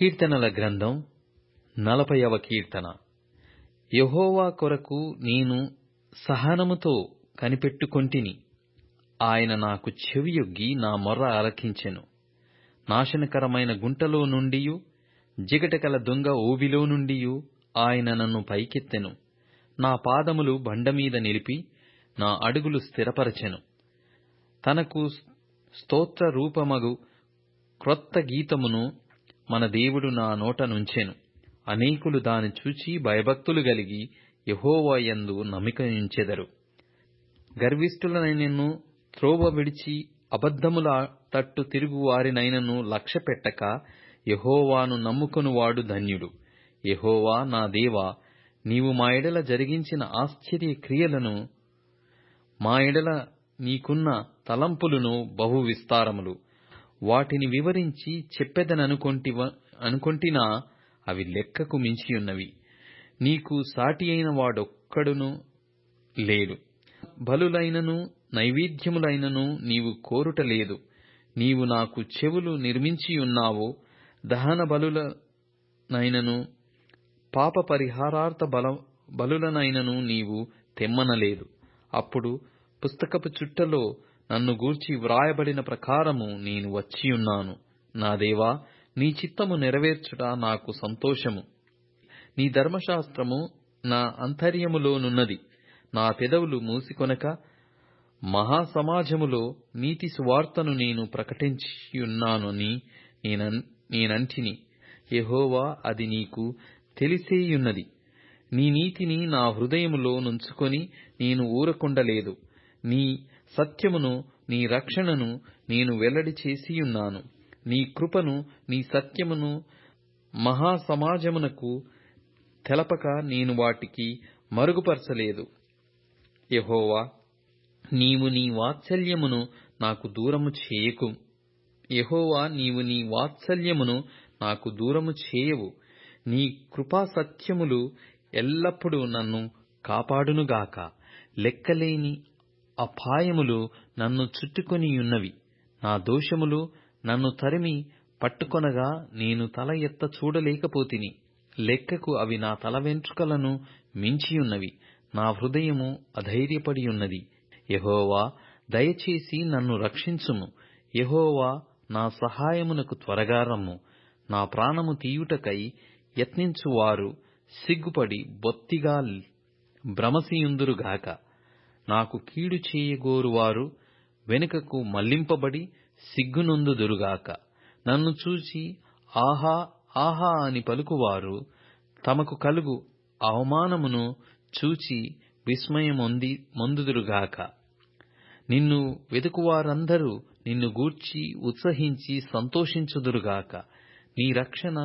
కీర్తనల గ్రంథం నలభైవ కీర్తన. యహోవా కొరకు నేను సహనముతో కనిపెట్టుకొంటిని. ఆయన నాకు చెవియొగ్గి నా మొర్ర ఆలకించెను నాశనకరమైన గుంటలో నుండియు జిగటకల దొంగ ఊబిలో నుండియు ఆయన నన్ను పైకెత్తెను. నా పాదములు బండమీద నిలిపి నా అడుగులు స్థిరపరచెను. తనకు స్తోత్ర రూపమగు క్రొత్త గీతమును మన దేవుడు నా నోట నుంచెను. అనేకులు దాని చూచి భయభక్తులు గలిగి యహోవాయందు యందు నమ్మికయుంచెదరు గర్విష్ఠులనైనను త్రోవ విడిచి అబద్ధముల తట్టు తిరుగు వారినైనను లక్ష్యపెట్టక యహోవాను నమ్ముకొనువాడు ధన్యుడు. యహోవా నా దేవా నీవు మా ఎడల జరిగించిన ఆశ్చర్య క్రియలను మా ఎడల నీకున్న తలంపులను బహు విస్తారములు వాటిని వివరించి చెప్పెదననుకొంటివ అనుకొంటినా అవి లెక్కకు మించియున్నవి. నీకు సాటియైన వాడొక్కడును లేడు. బలులైనను నైవేద్యములైనను నీవు కోరుట లేదు. నీవు నాకు చెవులు నిర్మించియున్నావు దహన బలులనైనను పాప పరిహారార్థ బల బలులనైనను నీవు తెమ్మనలేదు. అప్పుడు పుస్తకపు చుట్టలో నన్ను గూర్చి వ్రాయబడిన ప్రకారము నేను వచ్చియున్నాను నా దేవా నీ చిత్తము నెరవేర్చుట నాకు సంతోషము. నీ ధర్మశాస్త్రము నా అంతర్యములోనున్నది నా పెదవులు మూసికొనక మహాసమాజములో నీతి సువార్తను నేను ప్రకటించియున్నానని నేనంటిని. యహోవా అది నీకు తెలిసేయున్నది. నీ నీతిని నా హృదయములో నుంచుకొని నేను ఊరకుండలేదు. నీ సత్యమును నీ రక్షణను నేను వెల్లడి చేసియున్నాను. నీ కృపను నీ సత్యమును మహాసమాజమునకు తెలపక నేను వాటికి మరుగుపరచలేదు. యెహోవా నీవు నీ వాత్సల్యమును నాకు దూరము చేయకు. యెహోవా నీవు నీ వాత్సల్యమును నాకు దూరము చేయవు. నీ కృపా సత్యములు ఎల్లప్పుడూ నన్ను కాపాడునుగాక. లెక్కలేని అపాయములు నన్ను చుట్టుకొనియున్నవి. నా దోషములు నన్ను తరిమి పట్టుకొనగా నేను తల ఎత్త చూడలేకపోతిని. లెక్కకు అవి నా తల వెంట్రుకలను మించియున్నవి. నా హృదయము అధైర్యపడియున్నది. యెహోవా దయచేసి నన్ను రక్షించుము. యెహోవా నా సహాయమునకు త్వరగా రమ్ము. నా ప్రాణము తీయుటకై యత్నించువారు సిగ్గుపడి బొత్తిగా భ్రమసియుందురుగాక నాకు కీడు చేయగోరువారు వెనుకకు మళ్ళింపబడి సిగ్గునొందుదురుగాక నన్ను చూచి ఆహా ఆహా అని పలుకువారు తమకు కలుగు అవమానమును చూచి విస్మయమొంది మొందుదురుగాక. నిన్ను వెతుకువారందరూ నిన్ను గూర్చి ఉత్సహించి సంతోషించుదురుగాక. నీ రక్షణ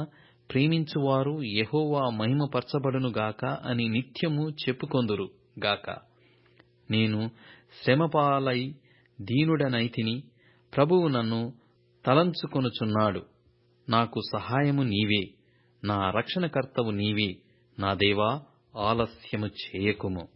ప్రేమించువారు యెహోవా మహిమపరచబడునుగాక అని నిత్యము చెప్పుకొందురు గాక నేను శ్రమపాలై దీనుడనైతిని ప్రభువు నన్ను తలంచుకొనుచున్నాడు. నాకు సహాయము నీవే. నా రక్షణకర్తవు నీవే. నా దేవా ఆలస్యము చేయకుము.